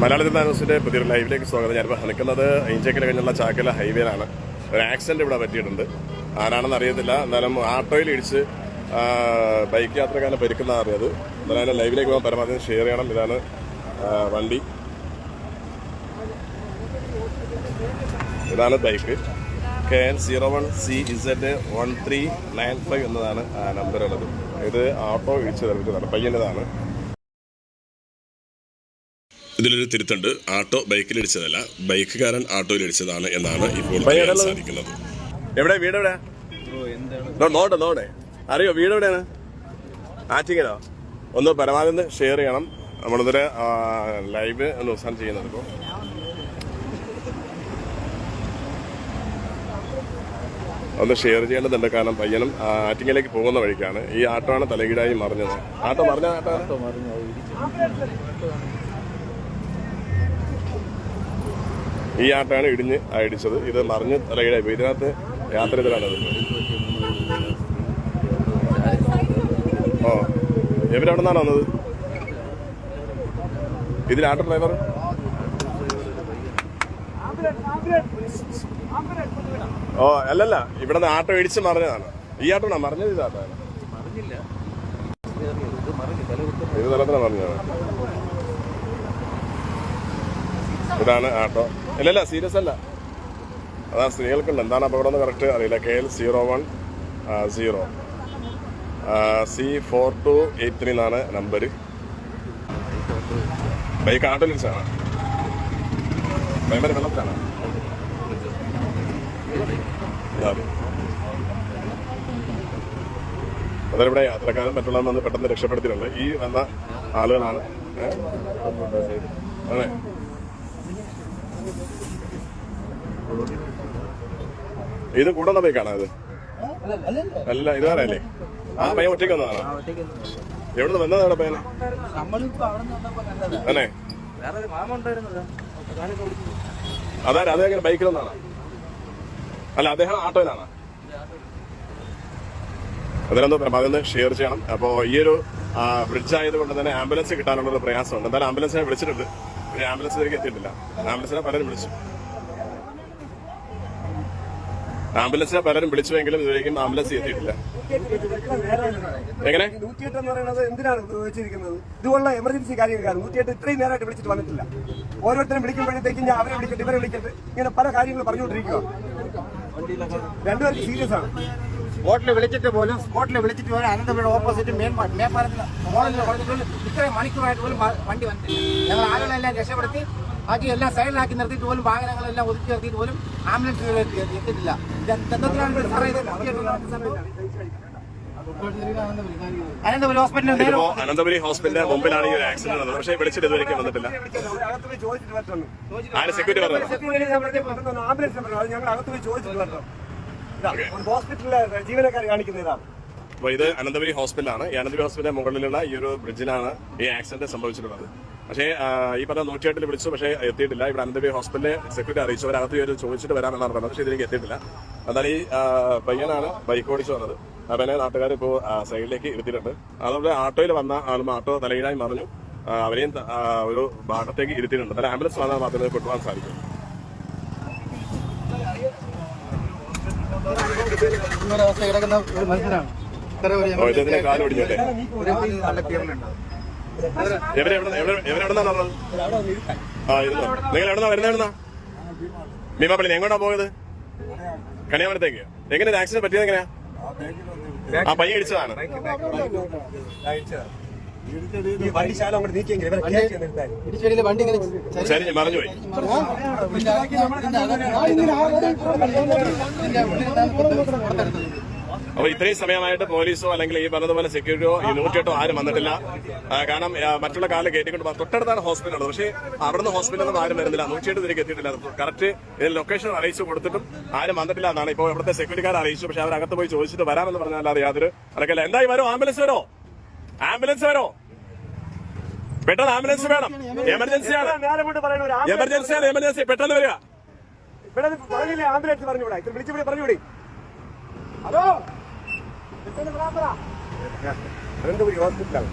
മലയാള ജനതാ ന്യൂസിന്റെ പുതിയൊരു ലൈവിലേക്ക് സ്വാഗതം. ഞാനിപ്പോൾ നിൽക്കുന്നത് ഇഞ്ചക്കര കഴിഞ്ഞുള്ള ചാക്കല ഹൈവേയിലാണ്. ഒരു ആക്സിഡന്റ് ഇവിടെ പറ്റിയിട്ടുണ്ട്. ആരാണെന്ന് അറിയത്തില്ല. എന്നാലും ആട്ടോയിൽ ഇടിച്ച് ബൈക്ക് യാത്രക്കാരനെ പരിക്കുന്ന അറിയത് എന്നാലും ലൈവിലേക്ക് പോകാൻ പരമാവധി ഷെയർ ചെയ്യണം. ഇതാണ് വണ്ടി. ഇതാണ് bike K N zero one C Z one three nine five എന്നതാണ് നമ്പർ ഉള്ളത്. ഇത് ഓട്ടോ ഇടിച്ച് തെറിച്ചതാണ് പയ്യന്റെതാണ് ഇതിലൊരു തിരുത്തുണ്ട്. ആട്ടോ ബൈക്കിൽ ഇടിച്ചതല്ല ബൈക്കുകാരൻ ആട്ടോയിൽ ഇടിച്ചതാണ് എന്നാണ് ഇപ്പോൾ പറയാൻ സാധിക്കുന്നത്. എവിടെ? വീട് എവിടെ നോട്ടെ നോട്ടെ അറിയോ വീട് എവിടെയാണ്? ആറ്റിങ്ങലോ? ഒന്ന് പരമാവധി ഷെയർ ചെയ്യണം. നമ്മളിതൊരു ലൈവ് അവസാനം ചെയ്യുന്നത് ഇപ്പോൾ ഒന്ന് ഷെയർ ചെയ്യേണ്ടതുണ്ട്. കാരണം പയ്യനും ആറ്റിങ്ങലേക്ക് പോകുന്ന വഴിക്കാണ്. ഈ ആട്ടോയാണ് തലകീടായി മറിഞ്ഞത്. ആട്ടോ മറിഞ്ഞ ആട്ടോ? ഈ ആട്ടാണ് ഇടിഞ്ഞ് അടിച്ചത്. ഇത് മറിഞ്ഞ് തലകീഴായി പോയി. ഇതിനകത്ത് യാത്ര ചെയ്തതാണത് ഓ. എവരവിടെ നിന്നാണ് വന്നത്? ഇതിൽ ആട്ടോ ഡ്രൈവർ ഓ അല്ലല്ല. ഇവിടെ നിന്ന് ആട്ടോ ഇടിച്ച് മറിഞ്ഞതാണ്. ഈ ആട്ടോണോ മറിഞ്ഞത് ഇത് ആട്ടോ ഇത് തലത്തിലാണ് മറിഞ്ഞത്. ഇതാണ് ആട്ടോ. ഇല്ലല്ല സീരിയസ് അല്ല. അതാ സ്ത്രീകൾക്കുണ്ട് എന്താണ് അപകടം എന്ന് കറക്റ്റ് അറിയില്ല. K L zero one zero C four two eight three എന്നാണ് നമ്പർ ബൈക്ക് ആട്ടോലിച്ചാണ് ഭയങ്കര വെള്ളത്തിലാണ് ഇവിടെ യാത്രക്കാരും മറ്റുള്ളവർ പെട്ടെന്ന് രക്ഷപ്പെടുത്തിയിട്ടുണ്ട്. ഈ വന്ന ആളുകളാണ്? അതെ. ഇത് കൂടുന്ന ബൈക്കാണോ ഇത്? അല്ല ഇത് വേറെ അല്ലേ? ആ പയ്യൻ ഒറ്റയ്ക്ക് വന്നതാണോ? എവിടുന്ന് വന്നതാണ് അവിടെ പയ്യനെ തന്നെ? അതായത് അദ്ദേഹം ബൈക്കിൽ വന്നാണ് അല്ല അദ്ദേഹം ആട്ടോയിലാണ്? അതിനെന്തോ പരമാവധി ഷെയർ ചെയ്യണം. അപ്പോൾ ഈ ഒരു ബ്രിഡ്ജ് ആയതുകൊണ്ട് തന്നെ ആംബുലൻസ് കിട്ടാനുള്ള ഒരു പ്രയാസമുണ്ട്. എന്തായാലും ആംബുലൻസിനെ വിളിച്ചിട്ടുണ്ട്. പക്ഷേ ആംബുലൻസ് തിരികെ എത്തിയിട്ടില്ല. ആംബുലൻസിനെ പലരും വിളിച്ചു. ആംബുലൻസിനെ പലരും വിളിച്ചുവെങ്കിലും ഇതുവരെയും ആംബുലൻസ് എത്തിയിട്ടില്ല. എങ്ങനെ? നൂറ്റിയെട്ട് എന്ന് പറയുന്നത് എന്തിനാണ് ഉപയോഗിച്ചിരിക്കുന്നത്? ഇതുപോലുള്ള എമർജൻസി കാര്യങ്ങൾക്കാണ്. നൂറ്റിയെട്ട് ഇത്രയും നേരമായിട്ട് വിളിച്ചിട്ട് വന്നിട്ടില്ല. ഓരോരുത്തരും വിളിക്കുമ്പോഴത്തേക്കും ഞാൻ അവരെ വിളിക്കട്ടെ ഇവരെ വിളിക്കട്ടെ. ഇങ്ങനെ പല കാര്യങ്ങൾ പറഞ്ഞുകൊണ്ടിരിക്കുക രണ്ടുപേർക്ക് സീരിയസ് ആണ്. സ്പോട്ടിൽ വിളിച്ചിട്ട് പോലും സ്പോട്ടിൽ വിളിച്ചിട്ട് പോലും അനന്തപുരം ഓപ്പോസിറ്റ് മേൽപ്പാലത്തിൽ മോളിൽ ഇത്രയും മണിക്കൂറായിട്ട് പോലും വണ്ടി വന്നിട്ടില്ല. ഞങ്ങൾ ആളുകളെല്ലാം രക്ഷപ്പെടുത്തി ബാക്കി എല്ലാം സൈഡിലാക്കി നിർത്തിയിട്ട് പോലും വാഹനങ്ങളെല്ലാം ഒതുക്കി നിർത്തിയിട്ട് പോലും ആംബുലൻസ് എത്തിയിട്ടില്ല. എന്തൊക്കെയാണ് സാറേ? അനന്തപുരം ഇതിപ്പോ അനന്തപുരി ഹോസ്പിറ്റലിന്റെ മുമ്പിലാണ് ഈ ഒരു ആക്സിഡന്റ് നടന്നത് പക്ഷേ വിളിച്ചിട്ട് ഇതുവരെ വന്നിട്ടില്ല. ആര് സെക്യൂരിറ്റി ആംബുലൻസ് പറഞ്ഞു? അത് ഞങ്ങൾ അകത്ത് പോയി ചോദിച്ചിട്ടുണ്ട് ഹോസ്പിറ്റലിലെ ജീവനക്കാർ കാണിക്കുന്ന ഇതാണ് അപ്പോൾ ഇത് അനന്തപുരി ഹോസ്പിറ്റലാണ്. ഈ അനന്തപുരി ഹോസ്പിറ്റലിന്റെ മുകളിലുള്ള ഈ ഒരു ബ്രിഡ്ജിലാണ് ഈ ആക്സിഡന്റ് സംഭവിച്ചിട്ടുള്ളത്. പക്ഷേ ഈ പറഞ്ഞ നൂറ്റിയെട്ടിൽ വിളിച്ചു പക്ഷേ എത്തിയിട്ടില്ല. ഇവിടെ അനന്തപുരി ഹോസ്പിറ്റലിലെ സെക്യൂരിറ്റി അറിയിച്ചു. അവരകത്ത് ഒരു ചോദിച്ചിട്ട് വരാമെന്നാണ് പറഞ്ഞത്. പക്ഷേ ഇതിലേക്ക് എത്തിയിട്ടില്ല. എന്നാൽ ഈ പയ്യനാണ് ബൈക്ക് ഓടിച്ചു വന്നത്. അവനെ നാട്ടുകാർ ഇപ്പോൾ സൈഡിലേക്ക് ഇരുത്തിയിട്ടുണ്ട്. അതുകൊണ്ട് ആട്ടോയിൽ വന്ന ആളും ആട്ടോ തലയിടായി മറിഞ്ഞു. അവരെയും ഒരു ഭാഗത്തേക്ക് ഇരുത്തിയിട്ടുണ്ട്. എന്നാൽ ആംബുലൻസ് വന്നാൽ മാത്രമേ കൊണ്ടുപോകാൻ സാധിക്കൂ. അവസ്ഥ കിടക്കുന്ന ഒരു മനുഷ്യനാണ്. കാൽ ഒടിഞ്ഞല്ലേ പറഞ്ഞത് ആ ഇരുന്നോ നിങ്ങൾ എവിടെന്നാ വരുന്നത് എവിടെന്നാ ഭീമാപ്പള്ളി എങ്ങോട്ടാ പോയത് കണിയാമരത്തേക്ക് എങ്ങനെ ഇത് ആക്സിഡന്റ് പറ്റിയത് എങ്ങനെയാ ആ പയ്യ ഇടിച്ചതാണ് ശരി മറിഞ്ഞു പോയി അപ്പൊ ഇത്രയും സമയമായിട്ട് പോലീസോ അല്ലെങ്കിൽ ഈ പറഞ്ഞതുപോലെ സെക്യൂരിറ്റിയോ ഈ നൂറ്റിയെട്ടോ ആരും വന്നിട്ടില്ല. കാരണം മറ്റുള്ള കാലിൽ കയറ്റിക്കൊണ്ട് തൊട്ടടുത്താണ് ഹോസ്പിറ്റൽ ഉള്ളത്. പക്ഷേ അവിടുന്ന് ഹോസ്പിറ്റലിൽ നിന്ന് ആരും വരുന്നില്ല. നൂറ്റിയെട്ട് തിരികെ എത്തിയിട്ടില്ല. കറക്റ്റ് ഇതിൽ ലൊക്കേഷൻ അറിയിച്ചു കൊടുത്തിട്ടും ആരും വന്നിട്ടില്ല എന്നാണ് ഇപ്പോൾ ഇവിടുത്തെ സെക്യൂരിറ്റിക്കാർ അറിയിച്ചു. പക്ഷേ അവർ അകത്ത് പോയി ചോദിച്ചിട്ട് വരാമെന്ന് പറഞ്ഞാൽ യാതൊരു അല്ലെങ്കിൽ എന്തായി? വരും ആംബുലൻസ് വരോ. ആംബുലൻസ് വരോ. പെട്ടെന്ന് ആംബുലൻസ് വേണം. എമർജൻസിയാണ് എമർജൻസിയാണ് എമർജൻസി പെട്ടെന്ന് വരിക. ആംബുലൻസ് പറഞ്ഞുകൂടാ ഇത് വിളിച്ചു പറഞ്ഞുകൂടി ഹലോ ഹോസ്പിറ്റലാണ്.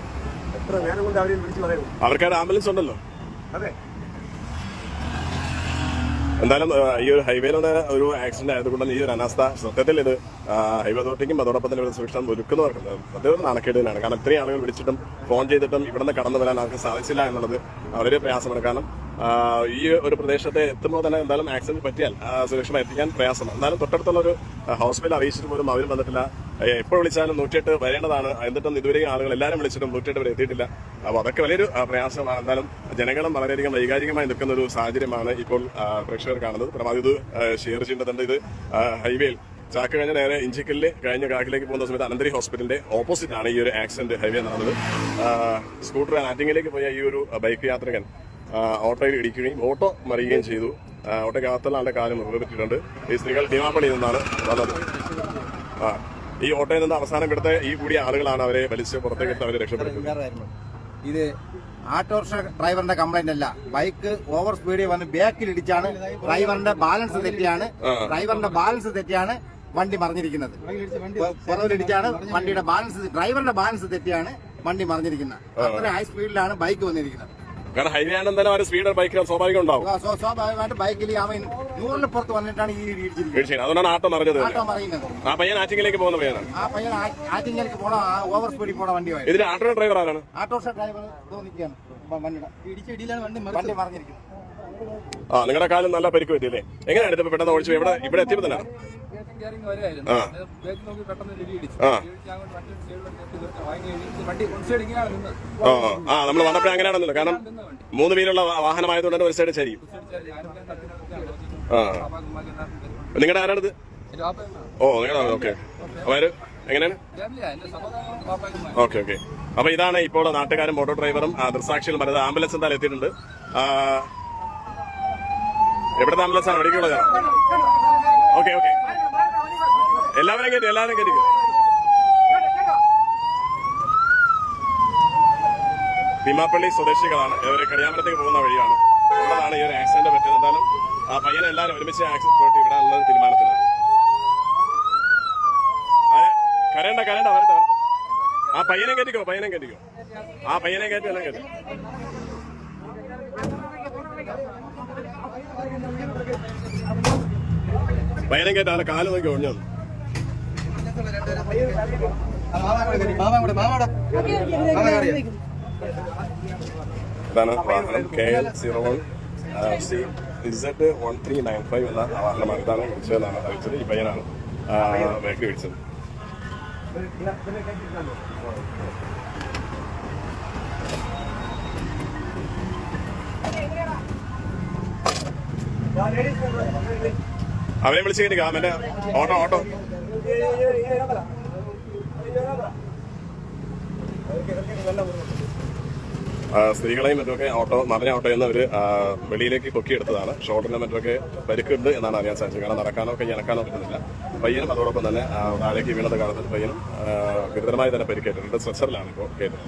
എത്ര നേരം കൊണ്ട് അവരെ വിളിച്ചു ആംബുലൻസ് ഉണ്ടല്ലോ. അതെ. എന്തായാലും ഈ ഒരു ഹൈവേയിലുള്ള ഒരു ആക്സിഡന്റ് ആയതുകൊണ്ടാണ് ഈ ഒരു അനാസ്ഥ സത്യത്തിൽ ഇത് ഹൈവേ അതോറിറ്റിക്കും അതോടൊപ്പം തന്നെ ഇവിടെ സുരക്ഷ ഒരുക്കുന്നവർക്കും സത്യത്തിൽ നാണക്കേട് തന്നെയാണ് കാരണം ഇത്രയും ആളുകൾ വിളിച്ചിട്ടും ഫോൺ ചെയ്തിട്ടും ഇവിടെ നിന്ന് കടന്നു വരാൻ അവർക്ക് സാധിച്ചില്ല എന്നുള്ളത് വളരെ പ്രയാസമാണ്. കാരണം ഈ ഒരു പ്രദേശത്തെ എത്തുമ്പോൾ തന്നെ എന്തായാലും ആക്സിഡന്റ് പറ്റിയാൽ സുരക്ഷിതം എത്തിക്കാൻ പ്രയാസമാണ്. എന്നാലും തൊട്ടടുത്തുള്ള ഒരു ഹോസ്പിറ്റൽ അറിയിച്ചിട്ട് പോലും അവരും വന്നിട്ടില്ല. എപ്പോൾ വിളിച്ചാലും നൂറ്റിയെട്ട് വരേണ്ടതാണ്. എന്നിട്ടും ഇതുവരെയും ആളുകൾ എല്ലാവരും വിളിച്ചിട്ടും നൂറ്റിയെട്ട് വരെ എത്തിയിട്ടില്ല. അപ്പോൾ അതൊക്കെ വലിയൊരു പ്രയാസമാണ്. എന്നാലും ജനങ്ങളും വളരെയധികം വൈകാരികമായി നിൽക്കുന്ന ഒരു സാഹചര്യമാണ് ഇപ്പോൾ പ്രേക്ഷകർ കാണുന്നത്. പരമാവധി ഇത് ഷെയർ ചെയ്യേണ്ടതുണ്ട്. ഇത് ഹൈവേയിൽ ചാക്ക് കഴിഞ്ഞ നേരെ ഇഞ്ചിക്കല്ലിൽ കഴിഞ്ഞ കാക്കിലേക്ക് പോകുന്ന സമയത്ത് അനന്തരി ഹോസ്പിറ്റലിന്റെ ഓപ്പോസിറ്റ് ആണ് ഈ ഒരു ആക്സിഡന്റ് ഹൈവേ നടന്നത്. സ്കൂട്ടർ ആറ്റിങ്ങിലേക്ക് പോയ ഈ ഒരു ബൈക്ക് യാത്രികൻ ഓട്ടോയിൽ ഇടിക്കുകയും ഓട്ടോ മറിയുകയും ചെയ്തു. ഓട്ടോക്കകത്തുള്ള ഓട്ടോയ്ക്കകത്തുള്ള ആളുടെ കാലം മുറിവേറ്റിട്ടുണ്ട് ഈ സ്ത്രീകൾ ഭീമാപ്പള്ളിയിൽ നിന്നാണ് വന്നത്. ആ ഈ ഓട്ടോയിൽ നിന്ന് അവസാനം കിടത്ത ഈ കൂടിയ ആളുകളാണ് അവരെ വലിച്ച് പുറത്തേക്ക് അവരെ രക്ഷപ്പെടുത്തുന്നത് ഇത് ആട്ടോറിക്ഷ ഡ്രൈവറിന്റെ കംപ്ലൈന്റ് അല്ല. ബൈക്ക് ഓവർ സ്പീഡിൽ വന്ന് ബാക്കിൽ ഇടിച്ചാണ്. ഡ്രൈവറിന്റെ ബാലൻസ് തെറ്റിയാണ്. ഡ്രൈവറിന്റെ ബാലൻസ് തെറ്റിയാണ് വണ്ടി മറിഞ്ഞിരിക്കുന്നത്. പുറകിലിടിച്ചാണ് വണ്ടിയുടെ ബാലൻസ് ഡ്രൈവറിന്റെ ബാലൻസ് തെറ്റിയാണ് വണ്ടി മറിഞ്ഞിരിക്കുന്നത്. അത്ര ഹൈ സ്പീഡിലാണ് ബൈക്ക് വന്നിരിക്കുന്നത്. കാരണം ഹൈവേ ആണ് എന്തായാലും ഒരു സ്പീഡ് ബൈക്കിൽ സ്വാഭാവികം ഉണ്ടാവും. സ്വാ- സ്വാ- സ്വാഭാവികമായിട്ട് ബൈക്കിൽ അവൻ നൂറിന് പുറത്ത് വന്നിട്ടാണ് ഈ വീഴ്ച അതുകൊണ്ടാണ് ആട്ടം നിറഞ്ഞത് ആ പയ്യൻ ആറ്റിങ്ങിലേക്ക് പോകുന്ന പയ്യനാണ് ആ പയ്യൻ ആറ്റിങ്ങലേക്ക് പോണ ഓവർ സ്പീഡിൽ പോണ വണ്ടി ഇതിൽ ആട്ടോ ഡ്രൈവർ ആരാണ് ആട്ടോറിക്ഷ ഡ്രൈവർ തോന്നിക്കുകയാണ് ഇടിച്ചടിയിലാണ് വണ്ടി വണ്ടി മറിഞ്ഞിരിക്കുന്നത് ആ നിങ്ങളുടെ കാലം നല്ല പരിക്ക് പറ്റിയല്ലേ? എങ്ങനെയാണ് ഇതിപ്പോ പെട്ടെന്ന് ഓടിച്ചു ഇവിടെ ഇവിടെ എത്തിയപ്പോ തന്നെ? ആ. നമ്മൾ വന്നപ്പോഴേ അങ്ങനെയാണെന്നല്ലോ. കാരണം മൂന്ന് വീലുള്ള വാഹനമായതുകൊണ്ട് തന്നെ ഒരു സൈഡ് ചരിയും. ആ. നിങ്ങളുടെ ആരാണിത്? ഓ നിങ്ങളുടെ ഓക്കെ. അവർ എങ്ങനെയാണ്? Okay okay. അപ്പൊ ഇതാണ് ഇപ്പോൾ നാട്ടുകാരും ഓട്ടോ ഡ്രൈവറും ആ, പറയുന്നത് ആംബുലൻസ് എന്തായാലും എത്തിയിട്ടുണ്ട്. എവിടെ എവിടുത്തെ ആംബുലൻസ് ആണ് മെഡിക്കൽ ഓക്കെ ഓക്കെ. എല്ലാവരും കേട്ടു എല്ലാവരും കേട്ടു ഭീമാപ്പള്ളി സ്വദേശികളാണ്. ഇവർ കടിയാമരത്തേക്ക് പോകുന്ന വഴിയാണ്. അവിടെയാണ് ഈ ഒരു ആക്സിഡന്റ് പറ്റിയത്. എന്തായാലും ആ പയ്യനെ എല്ലാവരും ഒരുമിച്ച് ആക്സിഡന്റ് ഇവിടെ ഉള്ളത് തീരുമാനത്തിലാണ് കരണ്ട കരണ്ട വരട്ടെ വരട്ടെ. ആ പയ്യനെ കയറ്റിക്കോ പയ്യനെ കയറ്റിക്കോ ആ പയ്യനെ കയറ്റി എല്ലാം കയറ്റി പയ്യനെ കയറ്റി കാൽ നോക്കി ഒഴിഞ്ഞു? വാഹനം K L zero one C Z one three nine five എന്ന വാഹനമാണ് ഇതാണ് വിളിച്ചതെന്നാണ് അറിയിച്ചത്. ഈ പയ്യനാണ് ബാക്കിൽ വിളിച്ചത്. അവനെ വിളിച്ച് കഴിഞ്ഞിട്ട് ഓട്ടോ ഓട്ടോ. സ്ത്രീകളെയും മറ്റുമൊക്കെ ഓട്ടോ മറിഞ്ഞ ഓട്ടോ നിന്ന് അവർ വെളിയിലേക്ക് പൊക്കിയെടുത്തതാണ്. ഷോൾഡറിനും മറ്റുമൊക്കെ പരിക്കുണ്ട് എന്നാണ് അറിയാൻ സാധിച്ചത്. കാരണം നടക്കാനോ കൈ ഇണക്കാനോ പറ്റുന്നില്ല. പയ്യനും അതോടൊപ്പം തന്നെ താഴേക്ക് വീണത് കാണുന്നത് പയ്യനും ഗുരുതരമായി തന്നെ പരിക്കേറ്റിട്ടുണ്ട്. സ്ട്രെച്ചറിലാണ് ഇപ്പോൾ കേട്ടത്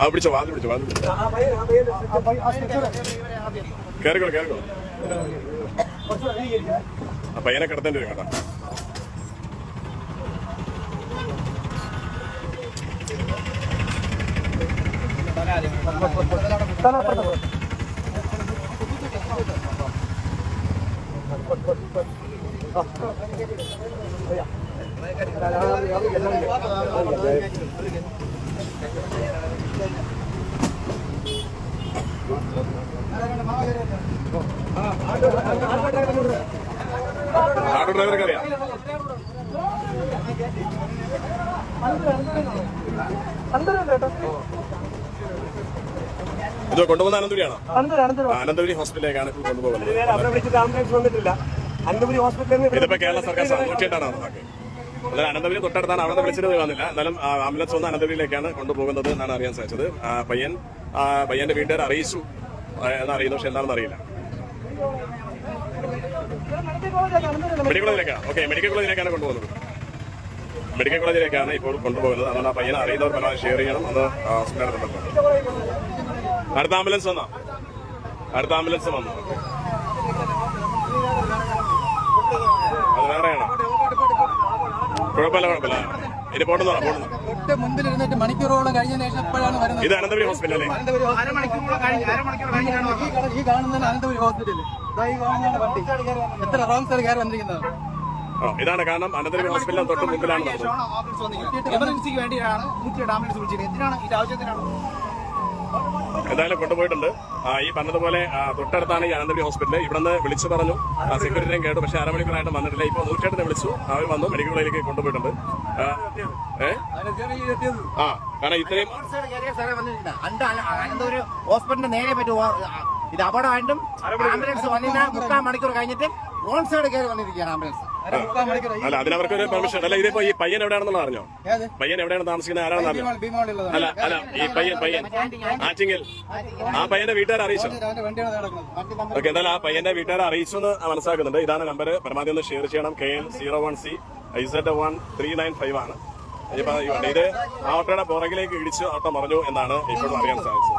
ആ പിടിച്ചോ വാതി പിടിച്ചോ വാതി പിടിച്ചോ. കയറിക്കോളൂ ആ പയ്യനെ കിടത്തേണ്ടി വരും കേട്ടോ ആട്ടോ ഡ്രൈവർക്ക് അറിയാം? ഇത് കൊണ്ടുപോകുന്ന അനന്തപുരിയാണോ? അനന്തപുരി ഹോസ്പിറ്റലിലേക്കാണ് കൊണ്ടുപോകുന്നത്. ഇതിപ്പോ കേരള സർക്കാർ നടന്നത് അതായത് അനന്തപുരി തൊട്ടടുത്താണ് അവിടെ വിളിച്ചിട്ട് വന്നില്ല. എന്നാലും ആംബുലൻസ് വന്ന് അനന്തപുരിയിലേക്കാണ് കൊണ്ടുപോകുന്നത് എന്നാണ് അറിയാൻ സാധിച്ചത്. പയ്യൻ പയ്യന്റെ വീട്ടുകാർ അറിയിച്ചു എന്നറിയുന്നു പക്ഷെ എന്താണെന്ന് അറിയില്ല. മെഡിക്കൽ കോളേജിലേക്കാണ് ഓക്കെ മെഡിക്കൽ കോളേജിലേക്കാണ് കൊണ്ടുപോകുന്നത്. മെഡിക്കൽ കോളേജിലേക്കാണ് ഇപ്പോൾ കൊണ്ടുപോകുന്നത്. അതുകൊണ്ട് ആ പയ്യനെ അറിയുന്നവർ പരമാവധി ഷെയർ ചെയ്യണം അത് ഹോസ്പിറ്റലിൽ അടുത്ത ആംബുലൻസ് വന്നോ? അടുത്ത ആംബുലൻസ് വന്നു? അത് വേറെയാണ് കുഴപ്പമില്ല കുഴപ്പമില്ല. ഇനി പോട്ടെന്ന് പറ പോട്ടെന്ന്. തൊട്ട് മുൻപിൽ ഇരുന്നിട്ട് മണിക്കൂറോളം കഴിഞ്ഞ ശേഷം എപ്പോഴാണ് വരുന്നത്. ഇത് അനന്തപുരി ഹോസ്പിറ്റൽ അല്ലേ? ഈ കാണുന്ന അനന്തപുരി ഹോസ്പിറ്റൽ എത്ര കയറി വന്നിരിക്കുന്നത്? ഇതാണ് കാരണം അനന്തരവി ഹോസ്പിറ്റലിന് തൊട്ട് മുമ്പിലാണ് എമർജൻസിക്ക് വേണ്ടിയാണ് നൂറ്റിയെട്ട് ആംബുലൻസ് വിളിച്ചത് എന്തിനാണ് ഇത് ആവശ്യത്തിനാണ് എന്തായാലും കൊണ്ടുപോയിട്ടുണ്ട്. ആ, ഈ പറഞ്ഞതുപോലെ തൊട്ടടുത്താണ് ഈ അനന്തപുരി ഹോസ്പിറ്റൽ ഇവിടുന്ന് വിളിച്ചു പറഞ്ഞു. സെക്യൂരിറ്റിയും കേട്ടു. പക്ഷെ അരമണിക്കൂറായിട്ട് വന്നിട്ടില്ല. ഇപ്പോൾ നൂറ്റെട്ടിനെ വിളിച്ചു. അവർ വന്നു. മെഡിക്കൽ കോളേജിലേക്ക് കൊണ്ടുപോയിട്ടുണ്ട്. ആ, കാരണം ഇത്രയും ഹോസ്പിറ്റലിന്റെ നേരെ പറ്റും. ഇത് അപകടമായിട്ടും ആംബുലൻസ് വന്നില്ല. മുക്കാൽ മണിക്കൂർ കഴിഞ്ഞിട്ട് റോഡ് സൈഡ് കയറി വന്നിരിക്കുകയാണ് ആംബുലൻസ്. അല്ല അതിനവർക്ക് ഒരു പെർമിഷൻ അല്ല ഇതിപ്പോ ഈ പയ്യൻ എവിടെയാണെന്നുള്ള അറിഞ്ഞോ? ഏത്? പയ്യൻ എവിടെയാണ് താമസിക്കുന്നത്? ആരാണെന്ന് അറിഞ്ഞോ അല്ല അല്ല ഈ പയ്യൻ പയ്യൻ. ആറ്റിങ്ങൽ. ആ പയ്യന്റെ വീട്ടുകാരെ അറിയിച്ചോ? അവന്റെ വണ്ടി നമ്പർ ഓക്കെ എന്തായാലും ആ പയ്യന്റെ വീട്ടുകാരെ അറിയിച്ചു എന്ന് മനസ്സിലാക്കുന്നുണ്ട്. ഇതാണ് നമ്പർ പരമാവധി ഒന്ന് ഷെയർ ചെയ്യണം. K L zero one C Z one three nine five ആണ്. ഇത് ആ ഓട്ടോയുടെ പുറകിലേക്ക് ഇടിച്ച് ഓട്ടോ മറിഞ്ഞു എന്നാണ് ഇപ്പോഴും അറിയാൻ സാധിച്ചത്.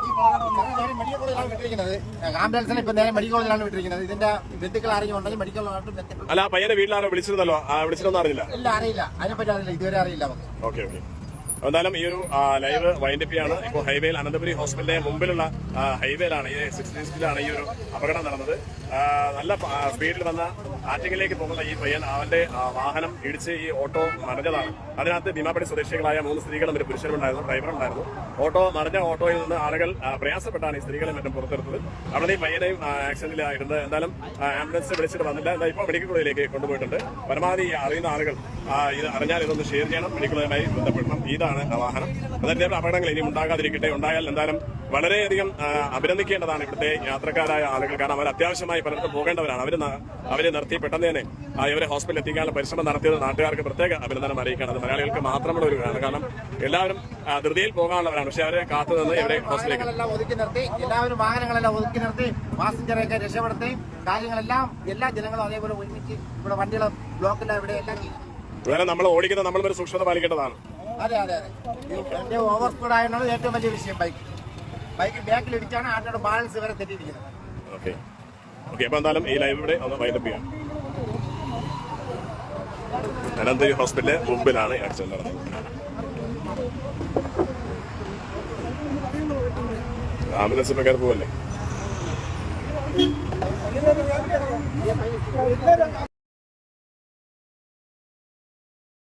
അല്ല പയ്യന്റെ വീട്ടിലാണ് വിളിച്ചിരുന്നല്ലോ? വിളിച്ചിട്ടൊന്നും അറിയില്ല ഇല്ല അറിയില്ല. അതിനെപ്പറ്റി അറിയില്ല. ഇതുവരെ അറിയില്ല നമുക്ക്. Okay okay. എന്തായാലും ഈ ഒരു ലൈവ് വൈൻഡപ്പ് ആണ് ഇപ്പോൾ ഹൈവേയിൽ അനന്തപുരി ഹോസ്പിറ്റലിന്റെ മുമ്പിലുള്ള ഹൈവേയിലാണ് ഈ സിക്സ്റ്റി സ്റ്റിലാണ് ഈ ഒരു അപകടം നടന്നത്. നല്ല സ്പീഡിൽ വന്ന ആറ്റിങ്ങിലേക്ക് പോകുന്ന ഈ പയ്യൻ അവന്റെ വാഹനം ഇടിച്ച് ഈ ഓട്ടോ മറിഞ്ഞതാണ്. അതിനകത്ത് ഭീമാപടി സ്വദേശികളായ മൂന്ന് സ്ത്രീകളും ഒരു പുരുഷനുണ്ടായിരുന്നു ഡ്രൈവറുണ്ടായിരുന്നു ഓട്ടോ മറിഞ്ഞ ഓട്ടോയിൽ നിന്ന് ആളുകൾ പ്രയാസപ്പെട്ടാണ് ഈ സ്ത്രീകളെ മറ്റും പുറത്തെടുത്തത്. അവിടെ ഈ പയ്യനെയും ആക്സിഡന്റിലായിരുന്നത് എന്തായാലും ആംബുലൻസ് വിളിച്ചിട്ട് വന്നില്ല. എന്താ ഇപ്പോൾ മെഡിക്കൽ കോളേജിലേക്ക് കൊണ്ടുപോയിട്ടുണ്ട്. പരമാവധി അറിയുന്ന ആളുകൾ ഇത് അറിഞ്ഞാൽ ഇതൊന്ന് ഷെയർ ചെയ്യണം. മെഡിക്കൽ കോളേജുമായി ബന്ധപ്പെടണം ഇതാണ് വാഹനം. അതിന്റെ അപകടങ്ങൾ ഇനി ഉണ്ടാകാതിരിക്കട്ടെ ഉണ്ടായാൽ എന്തായാലും വളരെയധികം അഭിനന്ദിക്കേണ്ടതാണ് ഇവിടുത്തെ യാത്രക്കാരായ ആളുകൾ. കാരണം അവർ അത്യാവശ്യമായി പലർക്കും പോകേണ്ടവരാണ്. അവർ അവരെ നിർത്തി പെട്ടെന്ന് തന്നെ ഇവരെ ഹോസ്പിറ്റലിൽ എത്തിക്കാനുള്ള പരിശ്രമം നടത്തിയത് നാട്ടുകാർക്ക് പ്രത്യേക അഭിനന്ദനം അറിയിക്കണം അത് മലയാളികൾക്ക് മാത്രമുള്ള ഒരു കാര്യമാണ് കാരണം എല്ലാവരും ധൃതിയിൽ പോകാനുള്ളവരാണ്. പക്ഷെ അവരെ കാത്തുനിന്ന് ഇവരെ ഹോസ്പിറ്റലിലേക്ക് ഒതുക്കി നിർത്തി എല്ലാവരും വാഹനങ്ങളെല്ലാം ഒതുക്കി നിർത്തി പാസഞ്ചറെയൊക്കെ കാര്യങ്ങളെല്ലാം എല്ലാ ജനങ്ങളും അതേപോലെ ഒരുമിച്ച് ഇവിടെ വണ്ടികളെ ബ്ലോക്കില്ല ഇവിടെ എല്ലാം. വേറെ നമ്മൾ ഓടിക്കുന്ന നമ്മൾ ഒരു സൂക്ഷ്മത പാലിക്കേണ്ടതാണ്. അതെ അതെ അതെ. ഓവർ സ്പീഡ് ആയതാണ് ഏറ്റവും വലിയ വിഷയം ബൈക്ക്. ബൈക്ക് ബാക്കിൽ ഇടിച്ചാണ് ആട്ടോ ബാലൻസ് വരെ തെറ്റിയിരിക്കുന്നത്. ഓക്കെ ഓക്കെ അപ്പോൾ എന്തായാലും ഈ ലൈവ് ഇവിടെ ഒന്ന് വൈൻഡപ്പ് ചെയ്യാം. അനന്തപുരി ഹോസ്പിറ്റലിലെ മുമ്പിലാണ് ആക്സിഡന്റ് നടന്നത്. ആംബുലൻസ് ഇപ്പൊ കയറി പോവല്ലേ?